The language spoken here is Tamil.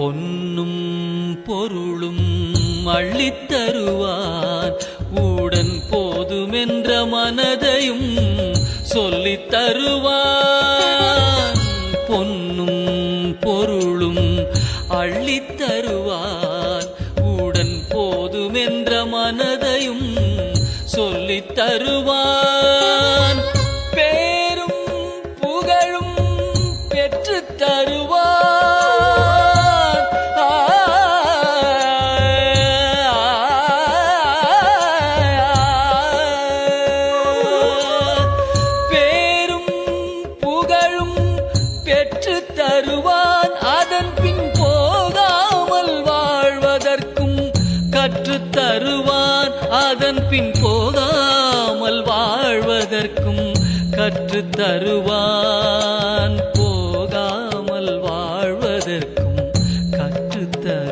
பொன்னும் பொருளும் அள்ளித்தருவார். உடன் போதுமென்ற மனதையும் சொல்லித் தருவார் பொன்னும் பொருளும் அள்ளித்தருவார். உடன் போதுமென்ற மனதையும் சொல்லித் தருவான் பேரும் புகழும் பெற்றுத் தருவான் தருவான். அதன் பின் போகாமல் வாழ்வதற்கும் கற்றுத் தருவான். அதன் பின் போகாமல் வாழ்வதற்கும் கற்றுத் தருவான். போகாமல் வாழ்வதற்கும் கற்றுத்த